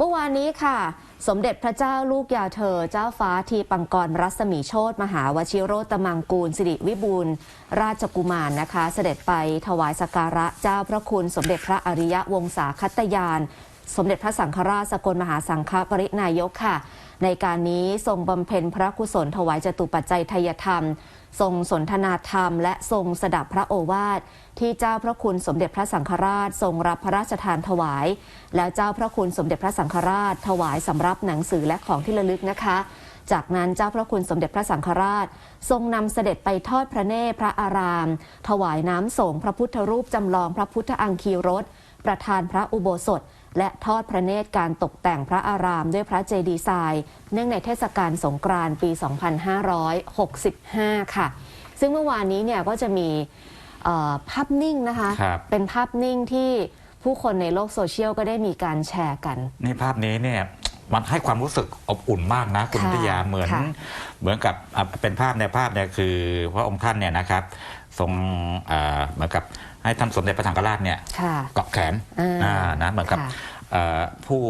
เมื่อวานนี้ค่ะ สมเด็จพระเจ้าลูกยาเธอ เจ้าฟ้าทีปังกรรัศมีโชตมหาวชิโรตมังกูลสิริวิบูลราชกุมารนะคะ เสด็จไปถวายสักการะเจ้าพระคุณ สมเด็จพระอริยวงศาคัตยาน สมเด็จพระสังฆราชสกลมหาสังฆปรินายกค่ะ ในการนี้ทรงบำเพ็ญพระกุศลถวายจตุปัจจัยทยธรรม ทรงสนทนาธรรม และทรงสดับพระโอวาทที่เจ้าพระคุณสมเด็จพระสังฆราช ทรงรับพระราชทานถวาย แล้วเจ้าพระคุณสมเด็จพระสังฆราช ถวายสำรับหนังสือและของที่ระลึกนะคะจากนั้นเจ้าพระคุณสมเด็จพระสังฆราช ทรงนำเสด็จไปทอดพระเนตรพระอาราม ถวายน้ำสงพระพุทธรูปจำลองพระพุทธอังคีรสประธานพระอุโบสถ และทอดพระเนตรการตกแต่งพระอารามด้วยพระเจดีย์ทราย เนื่องในเทศกาลสงกรานต์ปี 2565 ค่ะ ซึ่งเมื่อวานนี้เนี่ยก็จะมีเอ่อภาพนิ่งนะคะครับเป็นภาพนิ่งที่ผู้คนในโลกโซเชียลก็ได้มีการแชร์กันนี่ภาพนี้เนี่ยมันให้ความรู้สึกอบอุ่นมากนะคุณค่ะพิยาเหมือนค่ะเหมือนกับอะเป็นภาพในยภาพเนี่ยคือพระองค์ท่านเนี่ยนะครับทรงอ่าเหมือนกับ ให้ท่านสมเด็จพระสังฆราชเนี่ยค่ะ เกาะแขนอ่าอ่านะเหมือนกับค่ะเอ่อผู้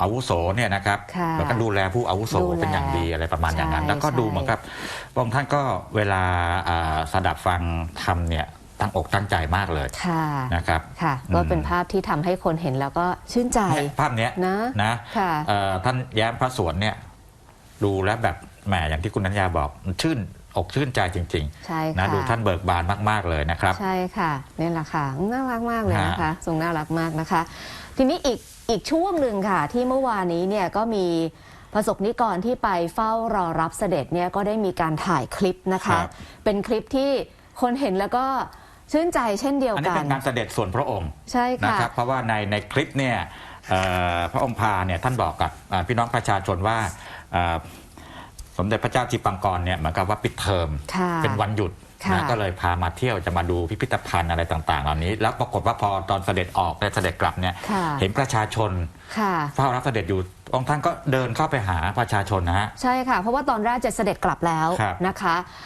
อาวุโสเนี่ยนะครับค่ะแล้วก็ดูแลผู้อาวุโสดูแลเป็นอย่างดีอะไรประมาณอย่างนั้น ใช่แล้วก็ดูใช่ เหมือนกับพระองค์ท่านก็เวลาอ่าสดับฟังธรรมเนี่ยตั้งอกตั้งใจมากเลยค่ะนะครับ ค่ะ ก็เป็นภาพที่ทำให้คนเห็นแล้วก็ชื่นใจ เนี่ยภาพเนี้ยนะนะค่ะเอ่อท่านแย้มพระสวนเนี่ยดูแล้วแบบแหมอย่างที่คุณนัญญาบอกมันชื่น อกชื่นใจจริงใช่ๆนะค่ะดูท่านเบิกบานมาก ๆ เลยนะครับ ใช่ค่ะนี่แหละค่ะน่ารักมากเลยนะคะฮะทรงน่ารักมากนะคะ ทีนี้อีกอีกช่วงหนึ่งค่ะ ที่เมื่อวานนี้เนี่ยก็มีประสบนิกรที่ไปเฝ้ารอรับเสด็จเนี่ยก็ได้มีการถ่ายคลิปนะคะเป็นคลิปที่คนเห็นแล้วก็ชื่นใจเช่นเดียวอันนี้กัเป็นน การเสด็จส่วนพระองค์ใช่นะค่ะ ครับ เพราะว่าในในคลิปเนี่ยเอ่อพระองค์พาเนี่ยท่านบอกกับอ่าพี่น้องประชาชนว่าอ่า สมเด็จพระเจ้าทิปังกรเนี่ยเหมือนกับว่าปิดเทอมค่ะเป็นวันหยุดค่ะนะก็เลยพามาเที่ยวจะมาดูพิพิธภัณฑ์อะไรต่าง ๆ เหล่านี้ แล้วปรากฏว่าพอตอนเสด็จออกและเสด็จกลับเนี่ยค่ะเห็นประชาชนค่ะ เฝ้ารับเสด็จอยู่องค์ท่านก็เดินเข้าไปหาประชาชนนะฮะ ใช่ค่ะ เพราะว่าตอนแรกจะเสด็จกลับแล้วครับ นะคะ